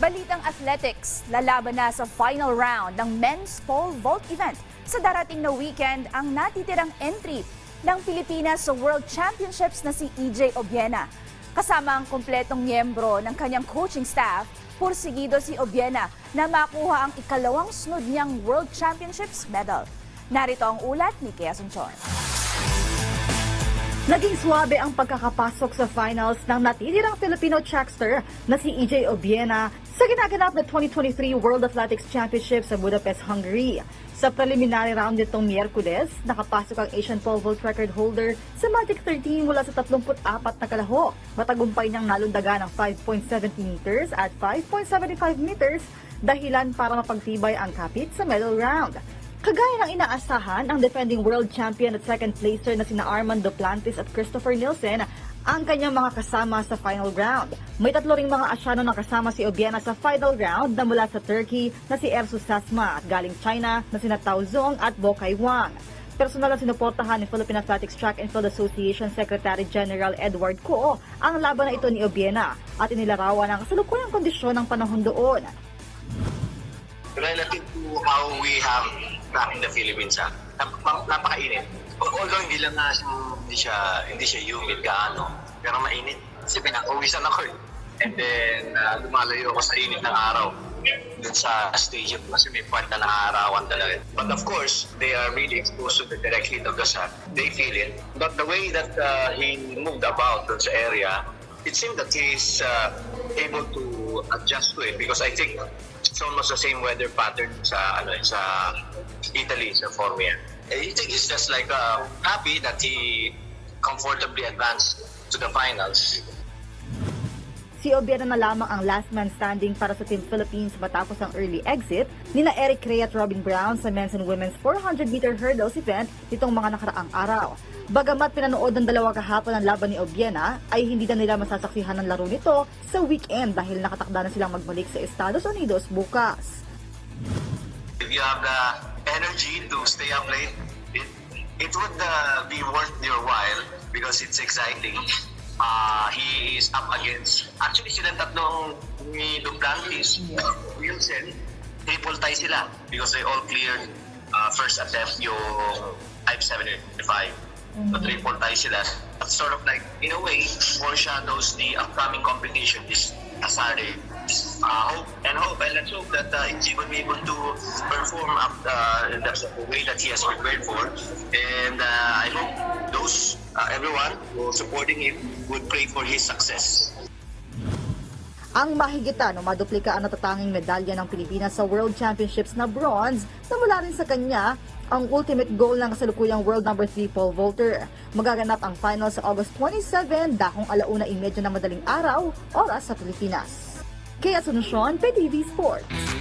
Balitang athletics, lalaban na sa final round ng men's pole vault event. Sa darating na weekend, ang natitirang entry ng Pilipinas sa World Championships na si EJ Obiena. Kasama ang kompletong miyembro ng kanyang coaching staff, pursigido si Obiena na makuha ang ikalawang sunod niyang World Championships medal. Narito ang ulat ni Kea Asuncion. Naging swabe ang pagkakapasok sa finals ng natitirang Filipino trackster na si EJ Obiena sa ginaganap na 2023 World Athletics Championship sa Budapest, Hungary. Sa preliminary round nitong Miyerkules, nakapasok ang Asian pole vault record holder sa Magic 13 mula sa 34 na kalahok. Matagumpay niyang nalundagan ng 5.70 meters at 5.75 meters dahilan para mapagtibay ang kapit sa medal round. Kagaya ng inaasahan, ang defending world champion at second placer na sina Armand Duplantis at Christopher Nielsen ang kanyang mga kasama sa final round. May tatlo ring mga asyano na kasama si Obiena sa final round na mula sa Turkey na si Ersu Sasma at galing China na sina Tao Zong at Bokay Wang. Personal na sinuportahan ni Philippine Athletics Track and Field Association Secretary General Edward Ko ang laban na ito ni Obiena at inilarawan ang kasalukuyang kondisyon ng panahon doon. relative to how we have in the Philippines, ha, nap- napakainit. Although hindi lang nga siya, hindi siya, hindi siya humid gaano, pero mainit. Kasi pinag-uwisan ako eh. And then, uh, lumalayo ako sa init ng araw dun sa stadium kasi may part na naarawan talaga. But of course, they are really exposed to the direct heat of the sun. They feel it. But the way that uh, he moved about dun sa area, it seemed that he's uh, able to adjust to it because I think it's almost the same weather pattern sa ano sa Italy sa Formula. I think he's just like uh, happy that he comfortably advanced to the finals. Si Obiera na lamang ang last man standing para sa Team Philippines matapos ang early exit nina Eric Ray at Robin Brown sa men's and women's 400-meter hurdles event nitong mga nakaraang araw. Bagamat pinanood ng dalawa kahapon ang laban ni Obiena, ay hindi na nila masasaksihan ang laro nito sa weekend dahil nakatakda na silang magbalik sa Estados Unidos bukas. If you have the energy to stay up late, it, it would uh, be worth your while because it's exciting. Uh, he is up against, actually silang tatlong ni Duplantis, Wilson, triple tie sila because they all cleared uh, first attempt yung 575. So triple tie sila. That's sort of like, in a way, foreshadows the upcoming competition this Asare. Uh, hope and hope and let's hope that uh, he will be able to perform up uh, the, the way that he has prepared for. And uh, I hope those uh, everyone who supporting him would pray for his success. Ang mahigitan o maduplika ang natatanging medalya ng Pilipinas sa World Championships na bronze na mula rin sa kanya ang ultimate goal ng kasalukuyang world number 3 pole vaulter. Magaganap ang final sa August 27, dakong alauna imedyo na madaling araw, oras sa Pilipinas. Kaya Asuncion, PTV Sports.